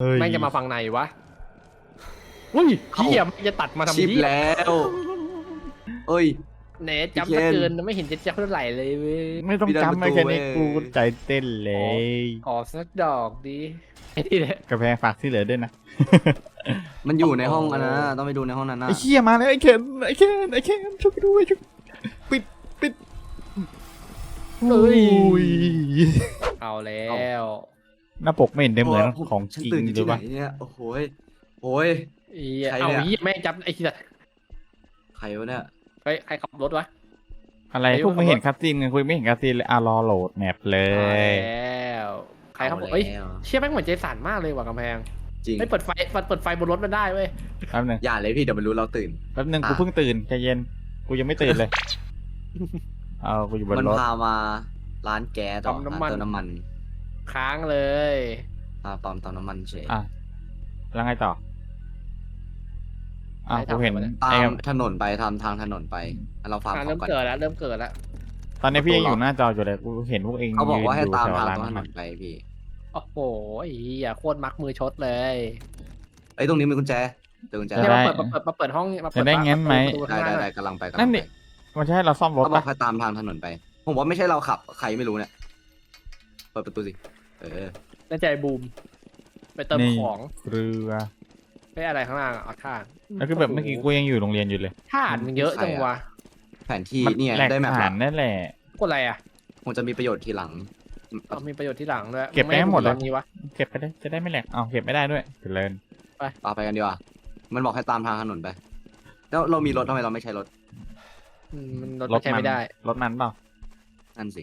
เฮ้ยแม่งจะมาฝั่งไหนวะอุ้ยเฮียแม่งจะตัดมาทำชิปที่แล้วเอ้ย เนทจำพี่สะเคนเกินไม่เห็นจะจะเท่าไหร่เลยเว้ยไม่ต้องพี่ดันจำไม่ประตูแค่นี้เว้ยกูใจเต้นเลยขอสักดอกดิไอ้นี่แหละกาแฟฝากที่เหลือด้วยนะ มันอยู่ในโอ้โหห้องอันนั้นนะต้องไปดูในห้องนั้นนะไอ้เชี่ยมาแล้วไอ้เคนไอ้เคนไอ้เคนช่วยกูด้วยช่วยปิดปิดเฮ้ยอุ้ยเอาแล้ว หน้าปกไม่เห็นได้เหมือนโผมของฉันจริงตื่นอยู่หรืที่อไหนปะเนี่ยโอ้โหยโอ้ย ไอ้เหี้ยใครเอาเนี่ยเฮียแม่งจำไอ้ที่ใครวะเนี่ยเฮ้ยใครขับรถวะ อะไรไอ้พวกไม่ขับรถเห็นคัสซีนกันคุยไม่เห็นคัสซีนเลยอะรอโหลดแมปเลเอาย แล้วใครขับรถอาเอ้ยแล้วเชี่ยแม่งเหมือนเจสันมากเลยว่ะกำแพงจริงไม่เปิดไฟเปิดเปิดไฟบนรถมันได้เว้ยแป๊บนึงอย่าเลยพี่เดี๋ยวมันรู้เราตื่น แป๊บนึงอะกูเพิ่งตื่นใจเย็น กูยังไม่ตื่นเลย เอากูอยู่บนมันรถพามาร้านแก๊สต่อร้านเติมน้ำมัน ค้างเลยพาปอมเติมน้ำมันเฉยอะแล้วไงต่ออะไม่ทำกูเห็นอะไรวะตาไอ้มถนนไปทำทางถนนไปเราฟาร์มอะขอเริ่งมก่อนเกิดแล้วเริ่มเกิดแล้วตอนนี้พี่ยังอยู่หน้าจออยู่เลยกูเห็นพวกเองเขาบอกว่าให้ยืนตามยู่ทางแถวตรงถนร้นไปพี่โอ้โหไอ้เหี้ยโคตรมักมือชดเลยเอ้ยตรงนี้มีกุญแจเจอกุญแจเนี่ยมาเปิดมาเปิดมาเปิดห้องมาเปิจะได้งั้นไหม ประตูได้ข้างได้ล่างได้กำลังไปกำลันั่งนไปดิ มันจะให้เราซ่อมรถเขาบอกปะให้ตามทางถนนไป ผมว่าไม่ใช่เราขับใครไม่รู้เนี่ยเปิดประตูสิ เออน่าจะไอ้บูม ไปเติมนี่ ของเรือไม่อะไรข้างล่างอะเอาท่าแล้วคือแบบเมื่อกี้กูยังอยู่โรงเรียนอยู่เลยท่ามันเยอะจังวะ แผนที่มัเนี่ยแหลกได้แมปฐาละนนั่นแหละ กดอะไรอะคงจะมีประโยชน์ทีหลัง เอามีประโยชน์ที่หลังด้วยเก็บไปให้หมดเลยตอนนี้วะ เก็บไปได้จะได้ไม่แหลกเอาเก็บไม่ได้ด้วยเจริญเอาไปกันดีกว่า มันบอกให้ตามทางถนนไป แล้วเรามีรถทำไมเราไม่ใช้รถอืมมันรถมันใช้ไม่ได้ รถมันเปล่านั่นสิ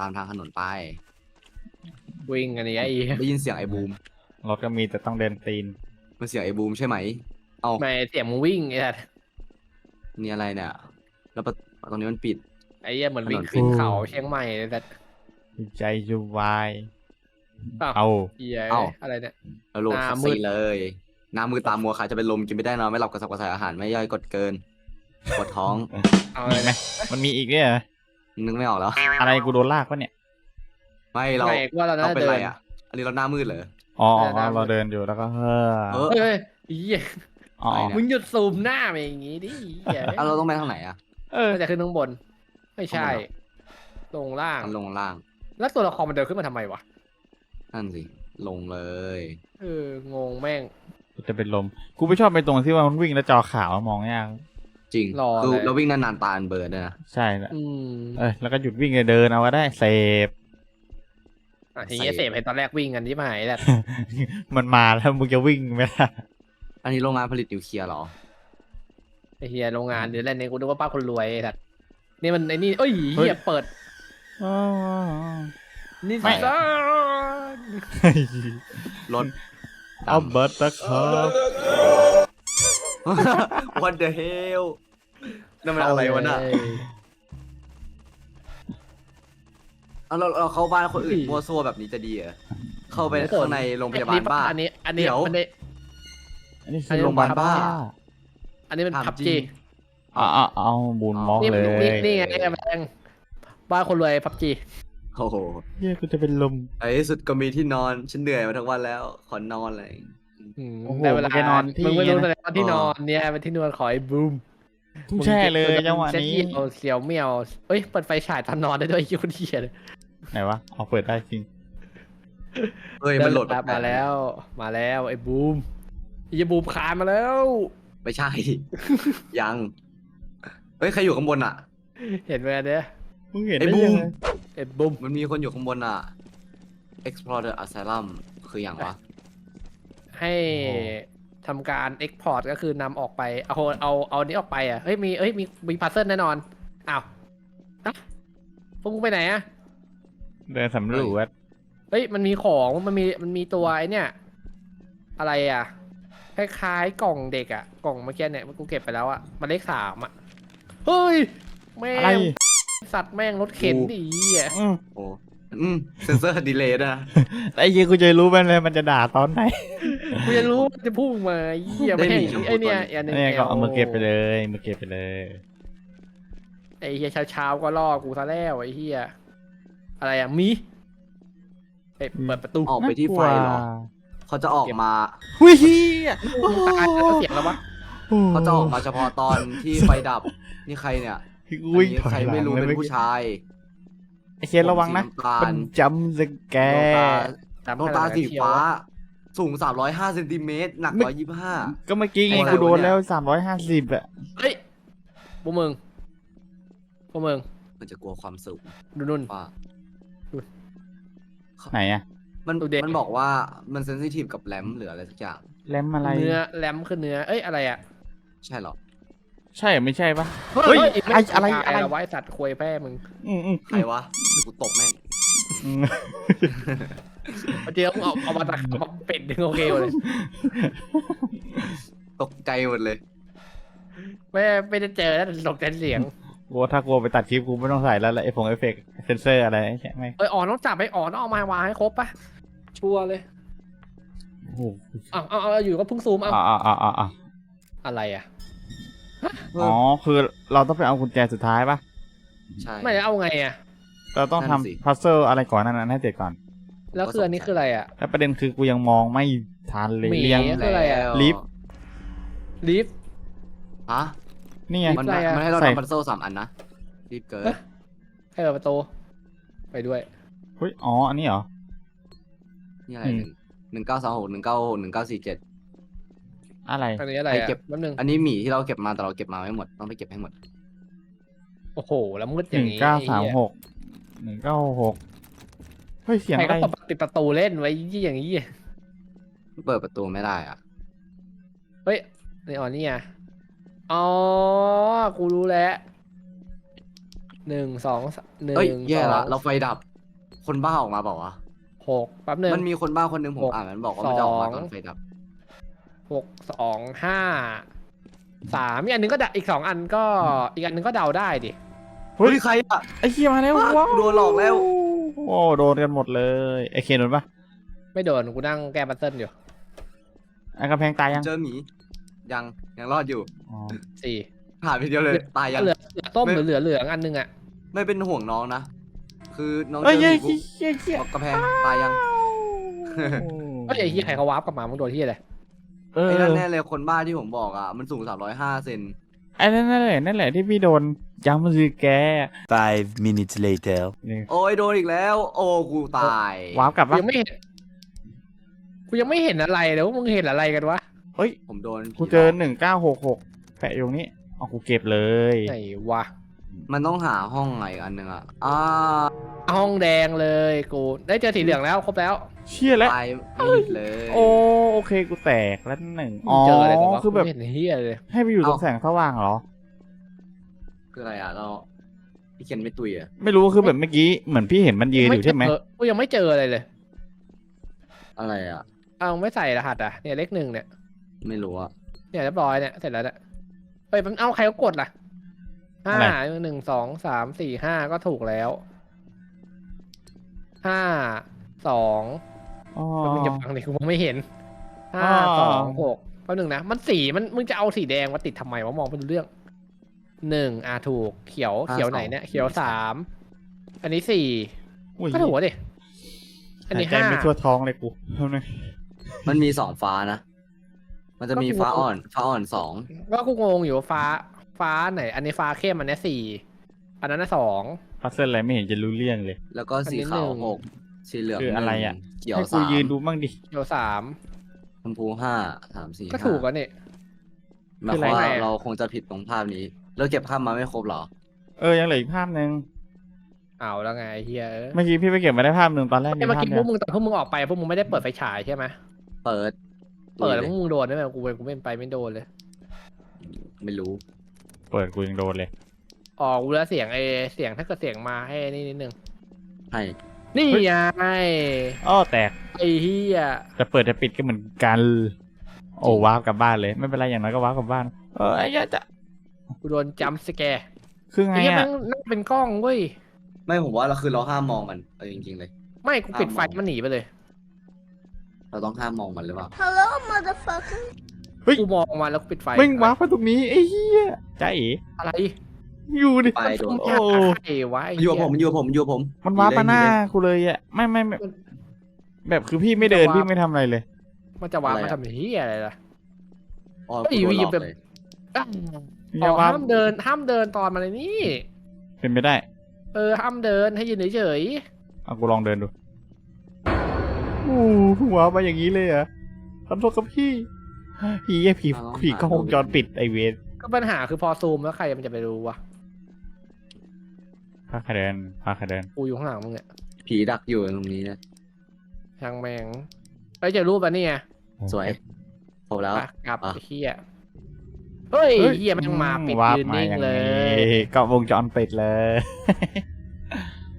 ตามทางถนนไป วิ่งอันนี้ไอ้ได้ยินเสียงไอ้บูม รถก็มีแต่ต้องเดินตีน มันเสียงไอ้บูมใช่ไหม เอาไม่เสียงมึงวิ่งไอ้สัสนี่อะไรเนี่ย แล้วประตรงนี้มันปิด ไอ้เหี้ยเหมือนวิ่งถนนขึ้นเขาเชียงใหม่เลยแต่ใจจะวายอ้าวเอาเหี้ยเอ้าอะไรเนี่ยแล้วโหลดหน้าคัสมืซีดนเลยหน้ามือตามมัวขาจะเป็นลมกินไม่ได้นอนไม่หลับกระสับกระส่ายอาหารไม่ย่อยกดเกินปวดท้อง เอาอะไรมีไหมเนี่ยมันมีอีกเนี่ยเหรอ นึกไม่ออกแล้ว อะไรกูโดนลากปะเนี่ย ไม่เราไม่ว่าเราเราน่าจะเป็นเดิไรน อะ อันนี้เราหน้ามืดเหรอ อ๋อเอออ๋อได้เราเดินอยู่แล้วก็เฮ้อเออ เฮ้ยเหี้ยอ๋อไปเนี่ยมึงหยุดซูมหน้ามาอย่างงี้ดิเหี้ยอะเราต้องไปทางไหนอะ เออน่าจะขึ้นข้างบน ไม่ใช่ ลงล่างมันลงล่าง แล้วตัวละครมันเดินขึ้นมาทำไมวะ นั่นสิ ลงเลย เออ งงแม่งกูจะเป็นลม กูไม่ชอบไปตรงที่ว่ามันวิ่งแล้วจอขาวมองยาก จริงรอคือเลย เราวิ่งนานๆตาอันเบิร์ดด้วยนะใช่แล้วอืมเออแล้วก็หยุดวิ่งเลยเดินเอาก็ได้เซฟอะทีนี้เสพเห็นตอนแรกวิ่งกันที่หายแหละมันมาแล้วมึงจะวิ่งไหมล่ะอันนี้โรงงานผลิตนิวเคลียร์เหรอไอ้เฮียโรงงานเดี๋ยวอะไรเนี่ยกูนึกว่าป้าคนรวยไอ้สัตว์นี่มันไอ้นี่เอ้ยเฮียเปิดอ๋อ นี่ไม่ซ่ารถเอาเบิร์ตนะครับ What the hell นั่นมันอะไรวะน่ะเอ้ยเอาเราเราเข้าบ้านคนอื่นมั่วซั่วแบบนี้จะดีเหรอเข้าไปข้างในโรงพยาบาลบ้า อันนี้ อันนี้เดี๋ยว อันนี้ อันนี้อัคืนอนี้ โรงพยาบาลบ้า อันนี้มันถามพับจริจีงอ๋ออ๋อเอาบูนมองนี่เลยนี่นี่ไงแบงบ้านคนรวยพับจีโอ้โหเฮียกูจะเป็นลม ไอ้ที่สุดก็มีที่นอน ฉันเหนื่อยมาทั้งวันแล้ว ขอนอนเลย โอ้โหได้เวลามึงจะนอนที่มึงไม่รู้นะเลยว่าที่นอนเนี่ยเป็นที่นอนขอไอ้บูมกูแช่เลยจังหวะนี้เซ็ตเหี่ยวเสี่ยวเมี่ยวเอ้ยเปิดไฟฉายตอนนอนได้ด้วยยูเดียเลยไหนวะเอาเปิดได้จริงเฮ้ยมันโหลดเดินแปลมากๆแล้ว มาแล้วไอ้บูมไอ้บูมคานมาแล้ว ไม่ใช่ ยังเฮ้ยใครอยู่ข้างบนอะ เห็นไหมเนี่ยมึงเห็นไอ้ได้บูยังมไงไอ้บูมมันมีคนอยู่ข้างบนอะ Explore the Asylum คืออย่างวะ ให้ทำการ Export ก็คือนำออกไป เอาเอาเอานี้ออกไปอะเฮ้ยมีเอ้ยมีมีพัซเซิลแน่นอนอ้าวฮะพวกมึงไปไหนอะเดินสำรวจเฮ้ยมันมีของมันมีมันมีตัวไอ้เนี่ย อะไรอะคล้ายๆกล่องเด็กอะกล่องเมื่อกี้เนี่ยกูเก็บไปแล้วอะมันเลขสามอะเฮ้ยแม่อะไรงสัตว์แม่งรถเข็นดีอะอืมโอ้ อืมเซนเซอร์ดีเลย์นะแต่ไอ้เหี้ยกูจะรู้มันเลยมันจะด่าตอนไหนกูจะรู้มันจะพุ่งมาไอ้เหี้ยได้ไม่หนีให้ชมพูไอ้เนี่ยตัวนี้อย่าหนึ่งเนี่ยก็เอามาเก็บไปเลยมาเก็บไปเลยไอ้เหี้ยเช้าๆก็ล่อกูซะแล้วไอ้เหี้ยอะไรอะมีเฮ้ยเปิดประตูออกไปที่ไฟเหรอเขาจะออกมาหุ้ยเฮียตายแล้วเสียงแล้ววะเขาจะออกมาเฉพาะตอนที่ไฟดับนี่ใครเนี่ยวิ่งอันนี้ใครไม่รู้เป็นผู้ชาย ไอเคนระวังนะผมสีำตามัลนจำสแกดวงตาตามดวงตาสีฟ้า สูง 305เซนติเมตรหนัก125 ก็เมื่อกี้ไงไอ้กูโดนเนี่ยแล้วสามร้อยห้าสิบอะเฮ้ยพวกมึงพวกมึงมันจะกลัวความสูงดูนุ่น ว่าไหนอะมันดูเด็ก มันบอกว่ามันเซนซิทีฟกับแรมหรืออะไรสักอย่าง แรมอะไร เนื้อแรมคือเนื้อ เอ้ยอะไรอะ ใช่เหรอ ใช่เหรอไม่ใช่ปะ เฮ้ยม่อะไรตายอะไรแล้วไว้สัตว์ควยแพ้มึงอืมอืมใครวะเดี๋ยวกูตบแม่งอืมเดี๋ยวมึงเอาเอามาตักเอามาเป็ดดึงโอเคหมดเลยตกใจหมดเลย ไม่ไม่ได้เจอแล้วตกใจเสียงกูว่าถ้ากลัวไปตัดคลิปกูไม่ต้องใส่แล้วแหละไอฟงเอฟเฟกต์เซนเซอร์อะไรใช่ไหมเอ้ยอ่อนต้องจับไปอ่อนต้องเอามาวางให้ครบปะชัวร์เลยโอ้โหเอาเอาเอาอยู่ก็เพิ่งซูมเอา อ่าอ่าอ่าอ่าอะไรอะ อ๋อคือเราต้องไปเอากุญแจสุดท้ายปะใช่ ไม่ได้เอาไงอะ เราต้องนั่นสิ ทำพัซเซิลอะไรก่อนนั้นนะให้เสร็จก่อน แล้วคืออันนี้คืออะไรอะแล้วประเด็นคือกูยังมองไม่ทันเลยหมีเรียง คืออะไรอะแล้วลิฟต์ ลิฟต์ ฮะนี่ไง มันอะไรอะ มันให้เราใส่ ทำพัซเซิลสามอันนะรีบเกินเอ๊ะให้เปิดประตูไปด้วยเฮ้ยอ๋ออันนี้เหรอ นี่อะไรอืหมนึ่งหนึ่งเก้าสามหกหนึ่งเก้าหกหนึ่งเก้าสี่เจ็ด อะไร อันนี้อะไรให้อะเก็บ แป๊บนึงอันนี้หมีที่เราเก็บมาแต่เราเก็บมาไม่หมดต้องไปเก็บให้หมด โอ้โหแล้วมืดอหย่านึ่งงนี้เก้าสามไอ้หกหนึ่งเก้าหกเฮ้ยเสียงเหี้ยอะใครไร ก็ปิดประตูเล่นไว้ยี่อย่างนี้เปิดประตูไม่ได้อะเฮ้ยนี่อ๋อนี่ไงอ๋อกูรู้แล้วหนึ่งสองสามหนึ่งเอ้ยแย่สละองเราไฟดับ คนบ้าออกมาบอกว่าวหกแป๊บหนึ่งมันมีคนบ้าคนหนึงผมหกอ่านมันบอกว่ามันจะออกมาสองตอนไฟดับ หกสองห้าสามอีกอันหนึงก็เดาอีกสองอันก็อีกอันหนึงก็เดาได้ดิเฮ้ยเฮ้ยใครอะ ไอ้เคียมาแล้วว้าวว้าวโดนหลอกแล้ว โอ้โดนกันหมดเลยไอ้เคนโดนปะไม่โดนกูนั่งแก้บัตเติ้ลอยู่ไอ้กำแพงตายยังเจอหมียังยังรอดอยู่อ๋อสี่ผ่านไปเดียวเลยตายยัง เหลือเหลือต้มไม่ หรือเหลือเหลืองอันหนึงอะไม่เป็นห่วงน้องนะ คือน้องเอ้ยเจอหเฮ้ยมีปุ๊บเฮ้ยเฮ้ยบอกกระแพงตายยังเฮ้ยไอ้เหี้ยใครเขาวาร์ปกลับมามึงโดนที่อะไร เออไอ้นั่นแน่เลยคนบ้าที่ผมบอกอะ มันสูง305เซนไอ้นั่นนั่นแหละนั่นแหละที่พี่โดนย้ำมือแก Five minutes later. นี่โอ้ยโดนอีกแล้ว โอ้กูตาย วาร์ปกลับกูปะยังไม่เห็นกูยังไม่เห็นอะไรเลยว่ามึงเห็นอะไรกันวะเฮ้ย ผมโดนผีกูเจอหลกหนึ่งเก้าหกหกแปะอยู่ตรงนี้เอากูเก็บเลย ไหนวะ มันต้องหาห้องไหนอันหนึ่งอะอ่าห้องแดงเลยกูได้เจอสีเหลืองแล้วครบแล้ว เชี่ยแล้ว ตายไม่หยุดเลยโอ้โอเคกูแตกแล้วหนึ่งอ๋อเจออะไรกันวะคือแบบไม่เห็นเฮียเลยให้ไปอยู่ตรงแสงสว่างเหรอ คืออะไรอะเราพี่เคนไม่ตุยอะไม่รู้คือแบบเมื่อกี้เหมือนพี่เห็นมันยืนอยู่ใช่ไหมเจกูยังไม่เจออะไรเลย อะไรอะเอาไม่ใส่รหัสอะเนี่ยเลขหนึ่งเนี่ย ไม่รู้อะเนี่ยเรียบร้อยเนี่ยเสร็จแล้วเนี่ยเฮ้ยมันเอาใครก็กดล่ะ ห้าหนึ่งสองสามสี่ห้าก็ถูกแล้วห้าสองอ๋อมึงจะฟังดิกูมองไม่เห็นห้าอ๋อสองหกแป๊บหนึ่งนะ มันสีมันมึงจะเอาสีแดงมาติดทำไมวะมองไม่รู้เรื่องหนึ่งอะถูกเขียวเขียวไหนเนี่ยเขียวสามอันนี้สี่อุ้ยก็ถูกดิอันนี้หายใจห้าไม่ทั่วท้องเลยกูทำไมมันมีสองฟ้านะมันจะมีฟ้าอ่อน ฟ้าอ่อนสองก็กูงงอยู่ว่าฟ้า ฟ้าไหน อันนี้ฟ้าเข้มอันนี้สี่อันนั้นนะสอง พัซเซิลอะไรไม่เห็นจะรู้เรื่องเลย แล้วก็สีอันนี้ขาวหนึ่ง หกสีเหลืองคืออะไรหนึ่งอะเขียวให้กูสามยืนดูบ้างดิเขียวสามชมพูห้าสามสี่ก็ห้าถูกอะนี่หมายความคืออะไรว่าอะ เราคงจะผิดตรงภาพนี้ เราเก็บภาพมาไม่ครบเหรอ เออ ยังเหลืออีกภาพหนึ่งเอาแล้วไงเฮียเอ้ยเมื่อกี้พี่ไปเก็บมาได้ภาพหนึ่งตอนแรกมีเมื่อภาพกี้พเดีวยกวมึงตอนพวกมึงออกไปพวกมึงไม่ได้เปิดไฟฉายใช่ไหมเปิดเปิดแล้วยพวกมึงโดนได้ไหมกูเป็นกูเป็นไปไม่โดนเลย ไม่รู้ เปิดกูยังโดนเลย อ๋อกูแล้วเสียงไอเสียงถ้าเกิดเสียงมาให้นี่นิดนึงให้นี่เฮ้ยไงอ้อแตก ไอ้เฮียจะเปิดจะปิดก็เหมือนกัน โอ้ว้าวกลับบ้านเลย ไม่เป็นไรอย่างน้อยก็ว้าวกลับบ้าน เออไอ้เหี้ยจะกูโดนจัมป์สแกร์คือไงไอ้เฮียอะมันนั่งเป็นกล้องเว้ย ไม่ผมว่าเราคือเราห้ามมองมันเอาจริงๆเลย ไม่กูปิดไฟอ่ามองมันหนีไปเลย เราต้องห้ามมองมันหรือเปล่า Hello, motherfucker. กูมองมาแล้วกูปิดไฟมึงว้าวมาตรงนี้ไอ้เหี้ยจ้าเอ๋อะไรอยู่ดิไปโดมึนงอยากโอ้ใครวะไอ้อเหี้ยู่กับผมอยู่กับผมอยู่กับผมมันว้าวมาหน้าเลยกูเลยอะไม่ไม่ไม่แบบคือพี่ไม่เดินจะวาร์ปพี่ไม่ทำอะไรเลย มันจะวางอะไรมาอะทำเฮียอะไรล่ะ อ๋อเฮ้ยกูโดนหลอกแบบเลยอะพี่อ๋จะอว่าห้ามเดินห้ามเดินตอนมาเลยนี่ เป็นไปได้ เออห้ามเดินให้ยืนเฉยเอากูลองเดินดูอู้หัวมาอย่างนี้เลยเหรอะขอโทษครับพี่ ผีไอ้ผีผีกล้องวงจรปิดไอเวรๆก็ปัญหาคือพอซูมแล้วใครมันจะไปรู้วะพาคาเดินพาคาเดินกูอยู่ข้างหลังมึงเนี่ยผีดักอยู่ตรงนี้นะช่างแมงไปเจอรูปอะนี่ไงสวยครบแล้วไปกลับอะ ไอ้เฮียเฮ้ยเฮียแมันมาปิดวาร์ปยืนมานิ่งอย่างเลยนี้ก็วงจรปิดเลย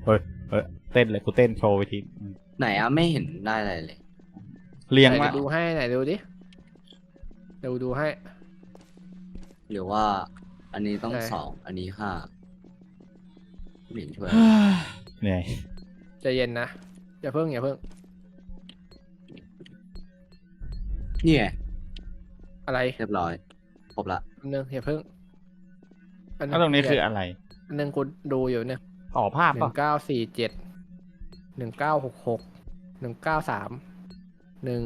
เฮ้ยเฮ้ยเต้นเลยกูเต้นโชว์ไปทีอืมไหนอะไม่เห็นได้อะไรเลย เลี้ยงไหนมาดูให้ไหนดูดิ เดี๋ยวดูให้ หรือว่า อันนี้ต้องไหนสองอันนี้ห้าไม่เห็นช่วยเหนื่อยใจเย็นนะ อย่าเพิ่งอย่าเพิ่งนี่ไงอะไรเรียบร้อยครบละอันนึงอย่าเพิ่งอัแล้วตรงนี้คืออะไรอันนึงกูดูอยู่เนี่ยต่อภาพหนึ่ป่ะงเก้าสี่เจ็ดหนึ่งเก้าหกหกหนึ่งเก้าสามหนึ่ง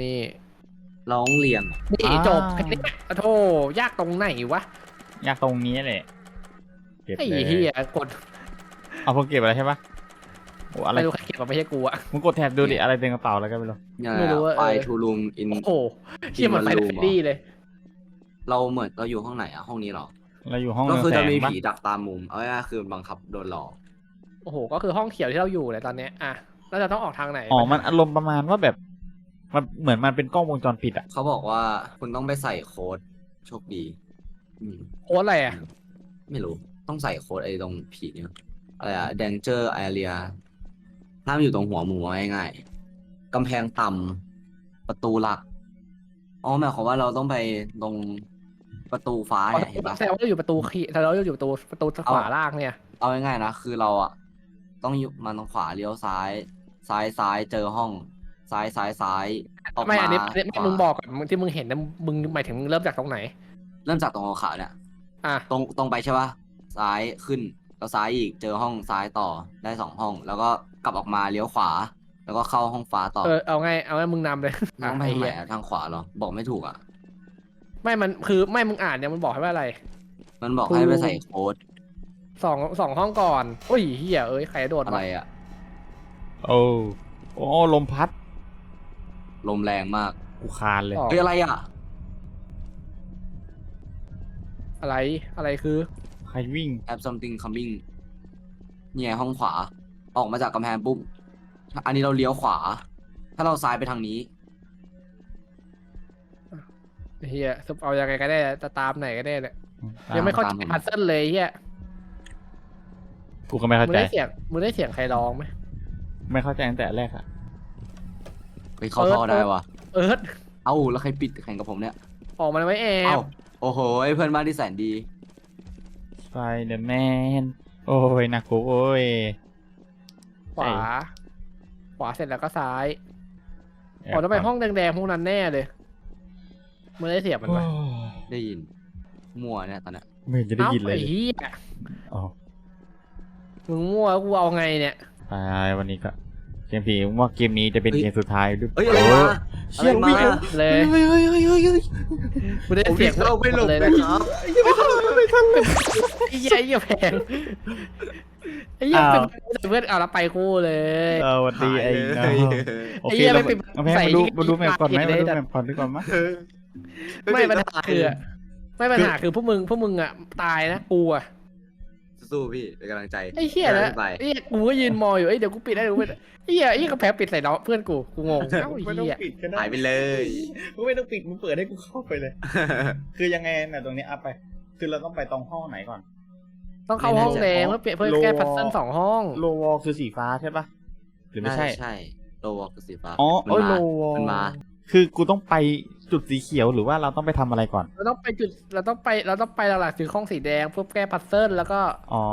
นี่ ร้องเรียนนี่จบแค่นี้โอ้โธ่ยากตรงไหนวะอยากตรงนี้เลยเก็บไอ้เลยเหี้ยกดเอาพวกเก็บอะไรใช่ปะโอ้อะไรไม่รู้ใครเก็บมาไม่ใช่กูอะมึงกดแท็บดูดิอะไรเต็มกระเป๋าแล้วก็ไม่รู้ไม่รู้ว่าไปเออทูรูมอิน โอ้โหเชี่ยเหมันไปมันรูเฟมรเหรอดี้เลย เราเหมือนเราอยู่ห้องไหนอะห้องนี้เหรอ เราอยู่ห้องก็คือแสจะงมีปะผีดักตามมุม เอาง่ายๆคือบังคับโดนหลอก โอ้โห ก็คือห้องเขียวที่เราอยู่เลยตอนเนี้ยอะแล้วเราต้องออกทางไหน อ๋อ มันอารมณ์ประมาณว่าแบบ มันเหมือนมันเป็นกล้องวงจรปิดอะเขาบอกว่าคุณต้องไปใส่โค้ดโชคดี อืม โค้ดอะไรอะ ไม่รู้ ต้องใส่โค้ดไอ้ตรงผีเนี่ยอะไรอะ danger area ห้ามอยู่ตรงหัวหมูเอาง่ายๆกำแพงต่ำประตูหลัก อ๋อหมายความว่าเราต้องไปตรงประตูฟ้าเนี่ยเห็นปะแสดงว่าเราอยู่ประตูขีแต่เราอยู่ประตูประตูขวาล่างเนี่ย เอาง่ายๆนะ คือเราอะต้องอยู่มาทางขวาเลี้ยวซ้าย ซ้ายซ้ายเจอห้อง ซ้ายซ้ายซ้ายออกไม่มาอันนี้อันนี้ไม่ขวามึงบอกก่อนมึงที่มึงเห็นนะมึงหมายถึงมึงเริ่มจากตรงไหน เริ่มจากตรงขาวๆเนี่ย อะตรงตรงไปใช่ปะซ้ายขึ้นแล้วซ้ายอีกเจอห้องซ้ายต่อได้สองห้อง แล้วก็กลับออกมาเลี้ยวขวา แล้วก็เข้าห้องฟ้าต่อเออเอาไงเอาไงมึงนำเลยต้อะองไปไอ้ทางไหนเหี้ยอะทางขวาเหรอบอกไม่ถูกอะ ไม่มันคือไม่มึงอ่านเนี่ยมันบอกให้ว่าอะไร มันบอกถูกให้ไปใส่โค้ดสองสองห้องก่อนโอ้ยเฮียเอ้ยใครโดดอะไรมาอะ โอ้โอ้ลมพัด ลมแรงมากกูคานเลย อ๋อ เฮ้ยอะไรอะ อะไรอะไรคือ ใครวิ่ง have something coming เนี่ยห้องขวา ออกมาจากกำแพงปุ๊บ อันนี้เราเลี้ยวขวา ถ้าเราซ้ายไปทางนี้เฮียสรุปเอายังไงก็ได้จะตามไหนก็ได้เนี่ยตามยังไม่เข้าใจตามผม พัซเซิลเลยเฮียกูก็ไม่เข้ามึงใจ ได้เสียงมึงได้เสียงใครร้องไหมไม่เข้าใจตั้งแต่แรกอะ ไปเข้าเอิร์ธท่อได้วะเอิร์ธเอ้าแล้วใครปิดแข่งกับผมเนี่ยออกมาไว้แอเอ้าบโอ้โหเพื่อนบ้านที่แสนดีไฟเดอร์แมน โอ้ยหนักกูโอ้ย ขวา ขวาเสร็จแล้วก็ซ้ายอ๋อต้องไปห้องแดงๆพวกนั้นแน่เลยมึงได้เสียงมันไหมโอ้ยได้ยิน มั่วเนี่ยตอนเนี้ยไม่เห็นจะได้ยินเลย อ้าไอ้เหี้ยอ๋อ มึงมั่วกูเอาไงเนี่ยตายวันนี้ก็ เกมผีว่าเกมนี้จะเป็นเฮ้ยเกมสุดท้ายหรือเอ้ยอะไรมาเชี่ยอะไรมาวิ่งเร็วเลยเฮ้ยเฮ้ยเฮ้ยเฮ้ยเฮ้ยกูได้เสียงเข้าไม่หลบเลยเลนะยครับ ไอ้เหี้ยไอ้เหี้ยแพงไอ้เหี้ยเป็นเพื่อนเอาละไปคู่เลย เออวันดีไอ้หาเนาะยเลย โอไอ้เคเหี้ยเราไม่เป็นเอาแพงใส่มาดูที่มาดูแมปก่อนไหมที่มาดูได้แมปก่อนดีกว่ามั้ย ไม่ปัญหาคืออะไม่ปัญหาคือพวกมึงพวกมึงอะตายนะกูอะ สู้ๆพี่เป็นกำลังใจไอ้เหี้ยนะไปไอ้เหี้ยกูก็ยืนมองอยู่ไอ้ยเดี๋ยวกูปิดได้เดี๋ยวกูปิดไอ้เหี้ยไอ้เหี้ยกระแพงปิดใส่น้องเพื่อนกูกูงงเอ้าไอ้ไม่ต้องเหี้ยปิดก็ได้หายไปเลยมึงไม่ต้องปิดมึงเปิดให้กูเข้าไปเลย คือยังไงน่ะตรงนี้อัพไป คือเราต้องไปตรงห้องไหนก่อน ต้องเข้าห้องแดงเพื่อเปลี่ยนเพื่อแก้พัซเซิลสองห้องโลวอลคือสีฟ้าใช่ปะหรือไม่ใช่ใช่โลวอลกับสีฟ้าอ๋อมันโอ้ยมาโลวอลมันมา คือกูต้องไป จุดสีเขียวหรือว่าเราต้องไปทำอะไรก่อน เราต้องไปจุดเราต้องไปเราต้องไปหลักๆถึงห้องสีแดงเพื่อแก้พัซเซิลแล้วก็อ๋อ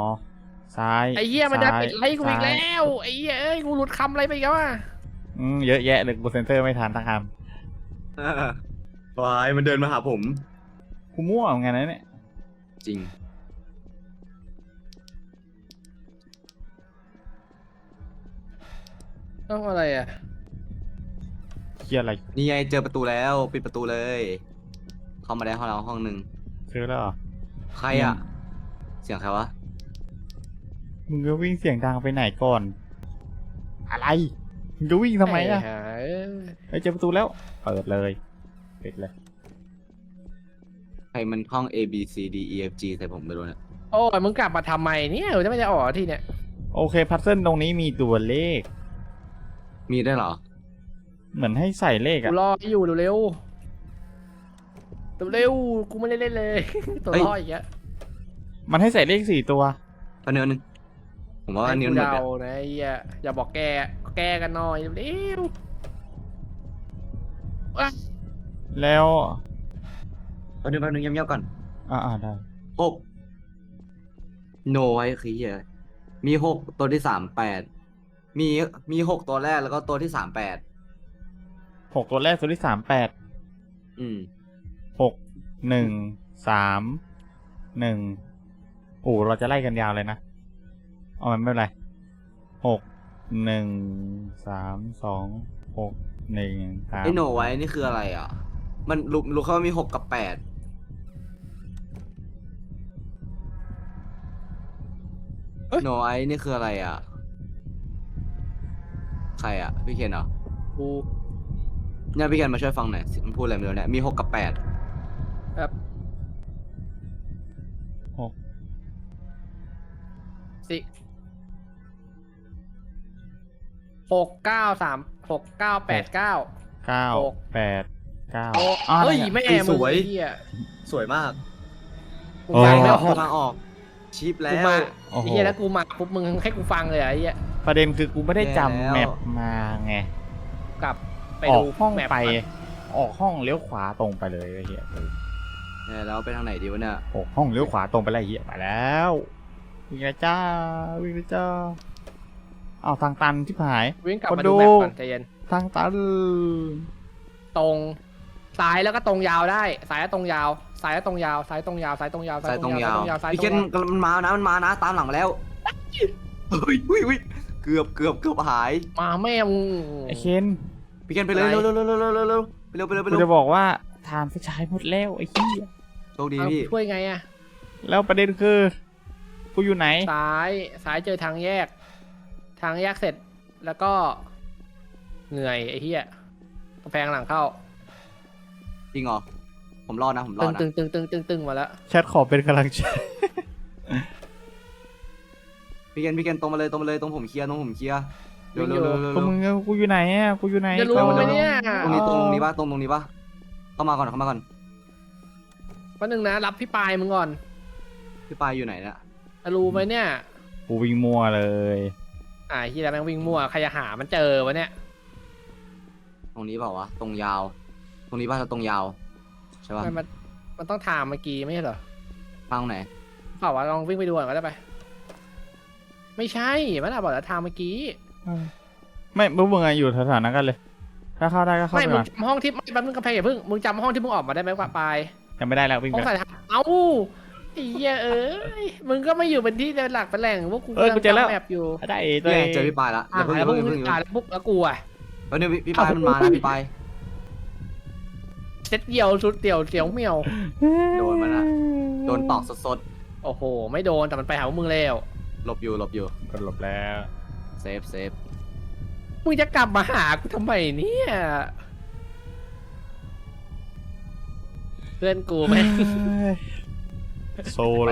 ซ้ายไอ้เหี้ยมันจะซ้าปิดไลค์กูอีกซ้ายแล้วไอ้เหี้ยเอ้ยกูหลุดคำอะไรไปอีกแล้วอะอืมเยอะแยะเลยกูเซนเซอร์ไม่ทันทั้งควายมันเดินมาหาผมำกูมั่วเหมือนกันนะเนี่ย จริง ต้องอะไรอะ ฮียอะไรนี่ไงเจอประตูแล้วปิดประตูเลย เข้ามาได้ห้องเราห้องหนึ่งซื้อแล้วเหรอใครอะ เสียงใครวะมึงก็วิ่งเสียงดังไปไหนก่อน อะไรมึงจะวิ่งทำไมอะอ้ห่าเอ้ยเฮ้ยเจอประตูแล้ว เปิดเลยปิดเลยใครมันห้อง A B C D E F G ใส่ผมไม่รู้เนี่ยโอ้ยมึงกลับมาทำไมเนี่ยจะไม่ได้ออกที่เนี่ย โอเคพัซเซิลตรงนี้มีตัวเลข มีได้วยเหรอ เหมือนให้ใส่เลขกูอะรออยู่เร็วๆเร็วๆกูไม่ได้เล่นเลย ตัวเฮ้ยรออีกแล้วมันให้ใส่เลขสี่ตัวอันเนื้อหนึ่งผมว่าอันนี้ให้มันกูหมดเดาเนี่ยนะไอ้เหี้ยอย่าบอกแกแกกันหน่อยเร็วๆอะแล้วแป๊บนึงแป๊บนึงเงียบๆก่อนอ่าอ่าได้หกโนไว้คือเหี้ยมีหกตัวที่สามแปดมีมีหกตัวแรกแล้วก็ตัวที่สามแปด หกตัวแรกตัวที่สามแปดอืมหกหนึ่งสามหนึ่งโอ้เราจะไล่กันยาวเลยนะ เอามันไม่เป็นไรหกหนึ่งสามสองหกหนึ่งสามไอโนไว้นี่คืออะไรอะ มันรู้รู้แค่ว่ามีหกกับแปดโนไว้นี่คืออะไรอะ ใครอะ พี่เคนเหรอกู เนี่ยพี่เคนมาช่วยฟังหน่อยสิมันพูดอะไรไม่รู้เนี่ยมีหกกับแปดแบบหก สิหกเก้าสามหกเก้าแปดเก้า เก้าหก แปดเก้าโอ้อ้าวเฮ้ยอะไรแม่เนี่ยมึงสวยไอ้เหี้ยสวยมากกูโอ้ ฟังไม่อออกทางออกชิปแล้กูว มาโอ้โห ไอ้เหี้ยแล้วกูมาปุ๊บมึงให้กูฟังเลยเหรอไอ้เหี้ยประเด็นคือกูไม่ได้แย่จำแล้ว แมปมาไง กลับ ไปออดูกห้องแมปไป ก่อนออกห้องเลี้ยวขวาตรงไปเลยไอ้เหี้ยเนี่ยแล้วไปทางไหนดีวะเนี่ยออกห้องเลี้ยวขวาตรงไปเลยไอ้เหี้ยไปแล้ววิ่งเลยจ้าวิ่งเลยจ้าอ้าวทางตันที่หาย วิ่งกลับคนมาดูดูแมปก่อนใจเย็นทางตันตรงซ้ายแล้วก็ตรงยาวได้ซ้ายแล้วตรงยาวซ้ายแล้วตรงยาวซ้ายตรงยาวซ้ายตรงยาวสายตรงยาวซ้ายพี่ตเกรงนยาวมันมานะมันมานะ ตามหลังมาแล้วเฮ้ยเฮ้ยเฮ้ยเกือบเกือบเกือบหายมาแม่มึงไอ้เคน พี่เกนไปเลยอะไร เร็วเร็วเร็วเร็วเร็วเร็วเร็วไปเร็วไปเร็วไปกูเร็จะวบอกว่าทานไฟฉายหมดแล้วไอ้เหี้ยโชคดีเอาพี่ช่วยไงอะแล้วประเด็นคือ กูอยู่ไหน ซ้ายซ้ายเจอทางแยก ทางแยกเสร็จแล้วก็ เหนื่อยไอ้เหี้ยกำแพงหลังเข้า จริงเหรอผมรอดนะผมรอตึดงนะตึงตึงตึงตึงตึงมาแล้วแชทขอเป็นกำลังใจพี่เกนพี่เกนตรงมาเลยตรงมาเลยตรงผมเคลียร์ตรงผมเคลียร์ เร็ววิ่เร็งวอยู่เร็วเร็วตรงมึงอะกูอยู่ไหนอะกูอยู่ไหนจะรู้ก่อนไหมเนี่ยตรงนี้ตรงนี้ปะตรงตรงนี้ปะเข้ามาก่อนเข้ามาก่อนวันหนึ่งนะรับพี่ปายมึงก่อนพี่ปายอยู่ไหนเนี่ยจะรู้ไหมเนี่ยกูวิ่งมัวเลย อ่าที่แล้วแม่งวิ่งมั่วใครจะหามันเจอวะเนี่ย ตรงนี้เปล่าวะตรงยาว ตรงนี้ป่ะตรงยาวใช่ป่ะมันมันมันต้องถามเมื่อกี้ไม่ใช่เหรอทางไหนเปล่าวะลองวิ่งไปดูก่อนก็ได้ไป ไม่ใช่มันอะบอกแล้วทางเมื่อกี้ ไม่พวกมึงอะอยู่สถานะกันเลย ถ้าเข้าได้ก็เข้าไม่ ไปมึก่งอนจำห้องที่ไม่แป๊บนึงกระเพงอย่าเพิ่ง มึงจำห้องที่มึงออกมาได้ไหมกว่าปลายยังไม่ได้แล้ววิ่งห้อไปงใส่ทางเอ้าไอ้เหี้ยเอ้ย มึงก็ไม่อยู่เป็นที่เป็นหลักเป็นแหล่งพวกกูเออกูเจอแล้ว แมปอยู่ได้ตัวเนี่เอยงเจอพี่ปายละออ่าย่าเพิ่งอแล้ย่าวพวเพิ่กงอย่ามึเพิ่งงอย่าเพิ่งตายแล้วปุ๊บแล้วกูอะแล้วเนี่ยพี่พี่ปายมันมานะพี่ปาย เซ็ตเดียวสุดเดี่ยวเสียวเหมียว โดนมันอะโดนตอกสดโอ้โห ไม่โดนแต่มันไปหาพวกมึงแล้ว ๆหลบอยู่หลบอยู่ กดหลบแล้ว เซฟเซฟมึงจะกลับมาหากูทำไมเนี่ย เพื่อนกูไหม โซโล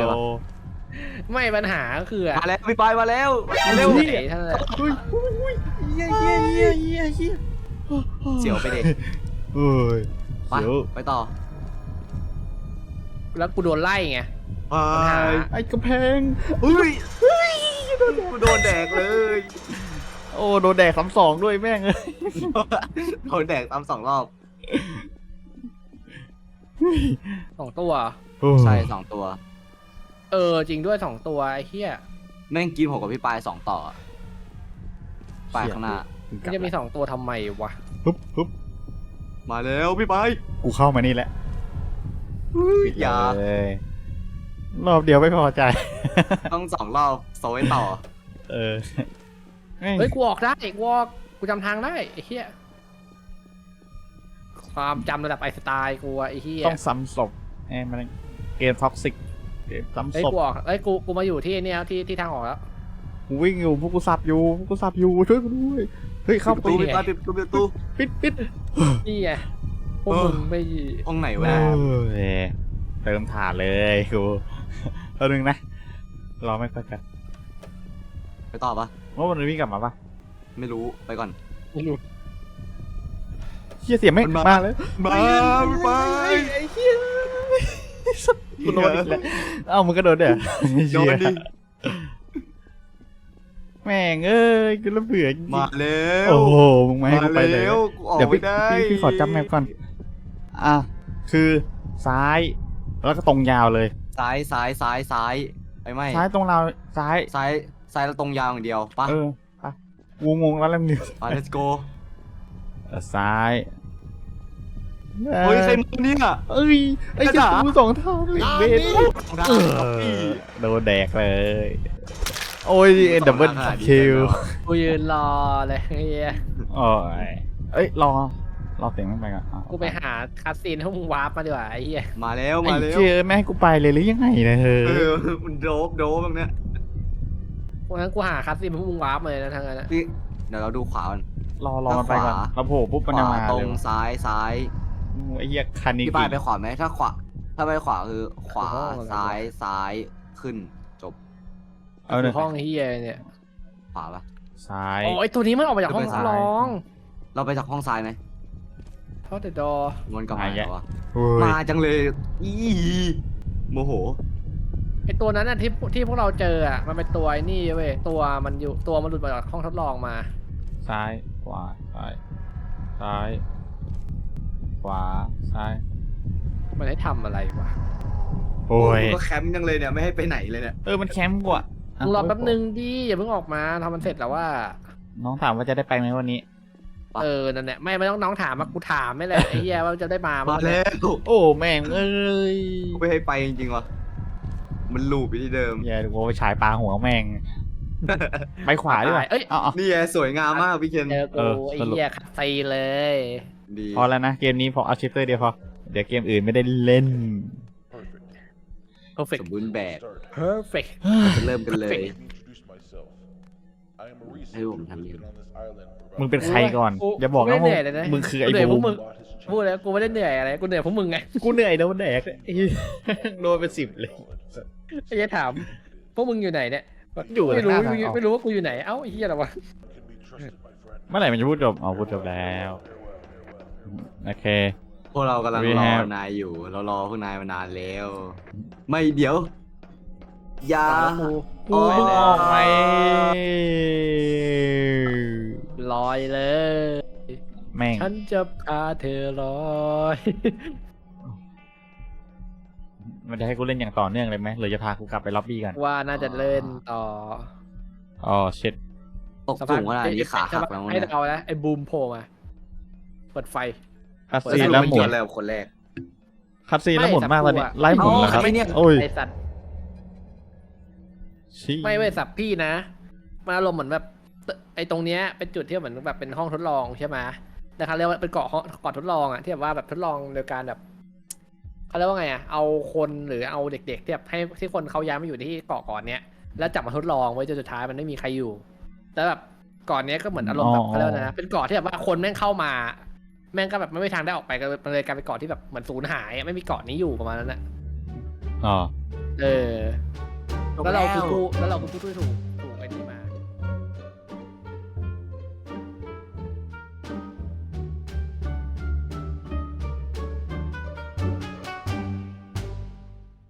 ไม่ปัญหาก็คืออะมาแล้วพี่ปายมาแล้วมาเร็วไหนเท่านั้นแหละเฮ้ยเฮียเฮียเฮียเฮียเฮียเสียวไปเด็กเฮ้ยไปเสียวไปต่อแล้วกูโดนไล่ไงไปปัญหา ไอ้กระแพงเฮ้ย กูโดนแดกเลย โอ้โดนแดกสามสองด้วยแม่งเลยโดนแดกตามสองรอบสองตัว ใช่สองตัว เออ จริงด้วยสองตัวไอ้เหี้ยแม่งกินผมกับพี่ปายสองต่อปายข้างหน้ามันจะมีสองตัวทำไมวะปึ๊บปึ๊บมาแล้วพี่ปายกูเข้ามานี่แหละอย่าเลย รอบเดียวไม่พอใจ ต้องสองรอบโซไว้ต่อ เออแม่งเฮ้ยกูออกได้กูออกกูจำทางได้ไอ้เหี้ยความจำระดับไอน์สไตล์กูอะไอ้เหี้ยต้องซ้ำศพไอ้มันเกมท็อกซิกเกมเฮ้ยซ้ำศพกูออกเอ้ยกูกูมาอยู่ที่เนี่ยที่ที่ทางออกแล้ว กูวิ่งอยู่พวกกูสับอยู่พวกกูสับอยู่ช่วยกูด้วยเฮ้ยเข้าปิดไปตู้ดิปิดตู้ปิดตู้ปิดตู้ปิดปิดนี่ไงพวกเออมึงไม่ห้องไหนวะเอเนี่ยอเติมถ่านเลยกู เอาหนึ่งนะรอไม่ไปกันไปต่อปะว่ามันวิ่งกลับมาปะไม่รู้ไปก่อน ไม่รู้เฮียเสียงไม่มันมา มาแล้วมาไปไอ้เฮียกูโดนอีกแล้วเอ้ามึงก็โดนเด้อโดนดิแม่งเอ้ยกูระเบื่อจริงๆมาแล้วโอ้โหมึงไม่ให้กูไปเลยมาแล้วกูออกเดี๋ยวไม่พี่ได้พี่พี่ขอจำแมปก่อน อะ คือซ้าย แล้วก็ตรงยาวเลย ซ้ายซ้ายซ้ายซ้ายไอ้ไม่ซ้ายตรงเราวซ้ายซ้ายซ้ายแล้วตรงยาวอย่างเดียวปะเออไปกูงงแล้วแล้วมึงไป let's go เออซ้ายเฮ้ยใครมาเนี่ย เอ้ยไอ้กระเจ้าดาษกูสองเท่าเลยเบสได้เอครับพี่อโดนแดกเลย โอ้ยดับเบิลสองหน้าขนาดนี้คิวเลยเหรอกูยืนรอเลยไอ้เหี้ยโอ้ยเอ้ยรอ รอเสียงมันไปก่อนอะกูไปหาคัสซีนให้มึงวาร์ปมาดีกว่าไอ้เหี้ยมาแล้วไอ้มาแล้วเจอแม่ให้กูไปเลยหรือยังไงเนี่ยเธอเออมันโดบโดบแบบเนี้ยวันนั้นกูหาคัสซีนให้มึงวาร์ปมาเลยนะทางนั้นนะพี่เดี๋ยวเราดูขวากันรอรอมันไปก่อนขวา เราโผล่ปุ๊บมันขจะวามาตรเลงยซ้ายซ้ายไอ้เหี้ยคันนี้พี่ปายไปขวาไหมถ้าขวาถ้าไปขวาคือขวาขวาอะไรวะซ้ายซ้ายขึ้นจบเอาหนึ่งห้องไอ้เหี้ยเนี่ยขวาปะ ซ้ายโอ้ยตัวนี้มันออกมาจากห้องจะไปทดซ้ายลอง เราไปจากห้องซ้ายไหม ทอดเดอะดอมันกลับมาแล้ววะโอ้ยมาจังเลยอีโมโห ไอตัวนั้นน่ะที่ที่พวกเราเจออะมันเป็นตัวไอ้นี่เว้ยตัวมันอยู่ตัวมันหลุดมาจากห้องทดลองมา ซ้ายขวาซ้ายซ้ายขวาซ้ายมันให้ทำอะไรวะโอ้ยก็แคมป์จังเลยเนี่ยไม่ให้ไปไหนเลยเนี่ย เออมันแคมป์กว่าะมึงรอแป๊บนึงดิอย่าเพิ่งออกมาทำมันเสร็จแล้วว่าน้องถามว่าจะได้ไปไหมวันนี้ เออ นั่นแหละ ไม่ไม่ต้องน้องถามมากูถามไม่แหละไอ้เหี้ยว่าจะได้มามามั้ยแล้วโอ้แม่งเอ้ยกูไม่ให้ไปจริงๆวะมันลูปไปที่เดิม อย่าดูไปฉายปลาหัวแม่ง ไปขวาดีกว่าเอ้ย เอาเอา นี่ไงสวยงามมากพี่เคนเจอเอกูอไอ้สรุป เหี้ยขัดซีเลย ดีพอแล้วนะเกมนี้พอเอาชิปเตอร์เดียวพอ เดี๋ยวเกมอื่นไม่ได้เล่น perfect สมบูรณ์แบบ perfect จะเริ่มกันเลย introduce ให้ผมทำเอง Been on this island for มึง about เป็นใครก่อนกูอย่าบอกกูไม่นะเหนื่อยเลยนะมึงคือไอ้กูเหนื่อยพบูวกมมึง a lot has changed. พูดแล้วกูไม่ได้เหนื่อยอะไรกูเหนื่อยพวกมึงไงกูเหนื่อยโดนแดกไอ้เหี้ยโดนเป็นสิบเลย ไอ้เหี้ยถามพวกมึงอยู่ไหนเนี่ยอยู่ไม่รู้ข้างทางออกไม่รู้ว่ากูอยู่ไหนเอ้าไอ้เหี้ยอะไรวะ Can be trusted, my friend. เมื่อไหร่มันจะพูดจบอ๋อพูดจบแล้วโอเค พวกเรากำลัง We รอ have- นายอยู่ เรารอพวกนายมานานแล้ว ไม่เดี๋ยวอ ย่ากูกูไปเพิ่งแล้อวอกไหมลอยเลย แม่ง ฉันจะพาเธอลอย มันจะให้กูเล่นอย่างต่อเนื่องเลยไหมหรือจะพากูกลับไปล็อบบี้กันว่าน่าจะเล่นต่ออ๋อเช็ดตกสูงขนาดนี้ขาหักแล้วให้เนี่ยเรานะไอ้บูมโผล่มาเปิดไฟคัสเปิดซีนสรุปแล้วมันหมุเกี่ยวนอะไรกับคนแรกคัสซีนแล้วหมุนมากตอนนี้ไม่ไล่หมุนแล้วครับเอาใครเนี่ยโอ้ยไอสัตว์ ชี้ไม่เว้ยสับพี่นะมันอารมณ์เหมือนแบบตึไอตรงเนี้ยเป็นจุดที่เหมือนแบบเป็นห้องทดลองใช่ไหมนะครับเรียกว่าเป็นเกาะห้องเกาะทดลองอะที่แบบว่าแบบทดลองโดยการแบบเขาเรียกว่าไงอะเอาคนหรือเอาเด็กๆที่แบบให้ที่คนเขาย้ายมาอยู่ที่เกาะก่อนเนี้ยแล้วจับมาทดลองไว้จนสุดท้ายมันไม่มีใครอยู่แล้วแบบเก่อนเนี้ยก็เหมือนอารมณ์แบบเขาเรียกว่าไงนะเป็นเกาะที่แบบว่าคนแม่งเข้ามา แม่งก็แบบไม่มีทางได้ออกไปก็มันเลยกลายเป็นเกาะที่แบบเหมือนสูญหายอะไม่มีเกาะนี้อยู่ประมาณนั้นแหละอ๋อเออ แล้วเราคือผู้แล้วเราคือผู้ช่วยถูก